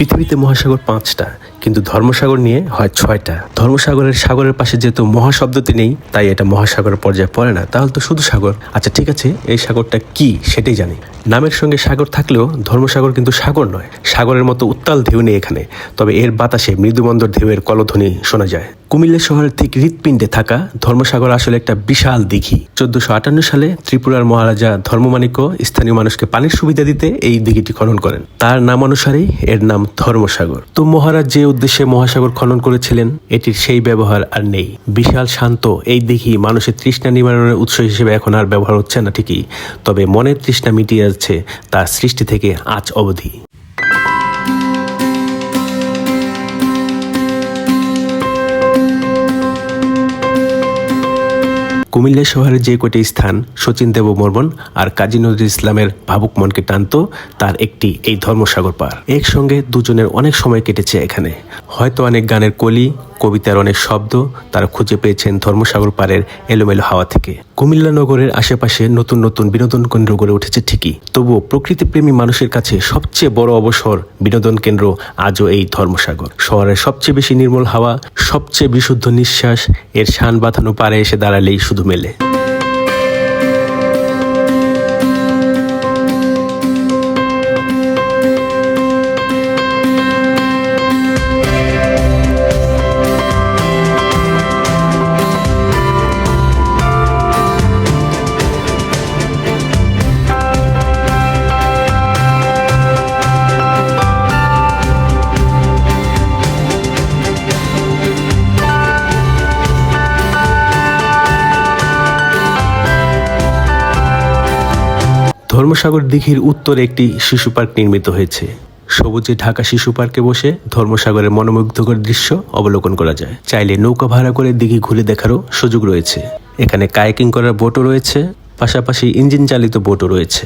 পৃথিবীতে মহাসাগর পাঁচটা কিন্তু ধর্মসাগর নিয়ে হয় ছয়টা। ধর্মসাগরের সাগরের পাশে যেহেতু মহাশব্দটি নেই, তাই এটা মহাসাগরের পর্যায়ে পড়ে না। তাহলে তো শুধু সাগর। আচ্ছা ঠিক আছে, এই সাগরটা কি সেটাই জানি। নামের সঙ্গে সাগর থাকলেও ধর্মসাগর কিন্তু সাগর নয়। সাগরের মতো উত্তাল ঢেউ নেই এখানে। তবে এর বাতাসে মৃদুমন্দর ঢেউয়ের কলধ্বনি শোনা যায়। কুমিল্লা শহরের ঠিক হৃৎপিণ্ডে থাকা ধর্মসাগর আসলে একটা বিশাল দিঘি। চোদ্দশো আটান্ন সালে ত্রিপুরার মহারাজা ধর্মমাণিক্য স্থানীয় মানুষকে পানির সুবিধা দিতে এই দিঘিটি খনন করেন। তার নাম অনুসারেই এর নাম ধর্মসাগর। তো মহারাজ যে উদ্দেশ্যে মহাসাগর খনন করেছিলেন, এটির সেই ব্যবহার আর নেই। বিশাল শান্ত, এই দেখি মানুষের তৃষ্ণা নিবারণের উৎস হিসেবে এখন আর ব্যবহার হচ্ছে না ঠিকই, তবে মনের তৃষ্ণা মিটিয়ে যাচ্ছে তার সৃষ্টি থেকে আজ অবধি। কুমিল্লা শহরের যে কটি স্থান শচীন দেব মর্মন আর কাজী নজরুল ইসলামের ভাবুক মনকে টানত, তার একটি এই ধর্মসাগর পার। একসঙ্গে দুজনের অনেক সময় কেটেছে এখানে। হয়তো অনেক গানের কলি, কবিতার অনেক শব্দ তারা খুঁজে পেয়েছেন ধর্মসাগর পাড়ের এলোমেলো হাওয়া থেকে। কুমিল্লা নগরের আশেপাশে নতুন নতুন বিনোদন কেন্দ্র গড়ে উঠেছে ঠিকই। তবুও প্রকৃতিপ্রেমী মানুষের কাছে সবচেয়ে বড় অবসর বিনোদন কেন্দ্র আজও এই ধর্মসাগর। শহরের সবচেয়ে বেশি নির্মল হাওয়া, সবচেয়ে বিশুদ্ধ নিঃশ্বাস, এর শান বাঁধানো পারে এসে দাঁড়ালেই শুধু Mille. ধর্মসাগর দিঘির উত্তরে একটি শিশু পার্ক নির্মিত হয়েছে। সবুজে ঢাকা শিশু পার্কে বসে ধর্মসাগরের মনোমুগ্ধকর দৃশ্য অবলোকন করা যায়। চাইলে নৌকা ভাড়া করে দিঘি ঘুরে দেখারও সুযোগ রয়েছে। এখানে কায়াকিং করার বোটও রয়েছে, পাশাপাশি ইঞ্জিন চালিত বোটও রয়েছে।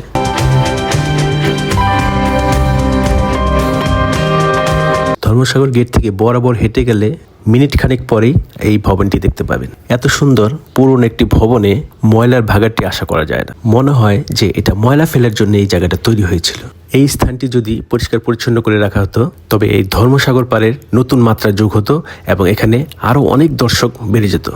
ধর্মসাগর গেট থেকে বরাবর হেঁটে গেলে মিনিট খানেক পরেই এই ভবনটি দেখতে পাবেন। এত সুন্দর, পুরনো একটি ভবনে ময়লার ভাগারটি আশা করা যায় না। মনে হয় যে এটা ময়লা ফেলার জন্য এই জায়গাটা তৈরি হয়েছিল। এই স্থানটি যদি পরিষ্কার পরিচ্ছন্ন করে রাখা হতো, তবে এই ধর্মসাগর পাড়ের নতুন মাত্রা যোগ হতো এবং এখানে আরও অনেক দর্শক বেড়ে যেত।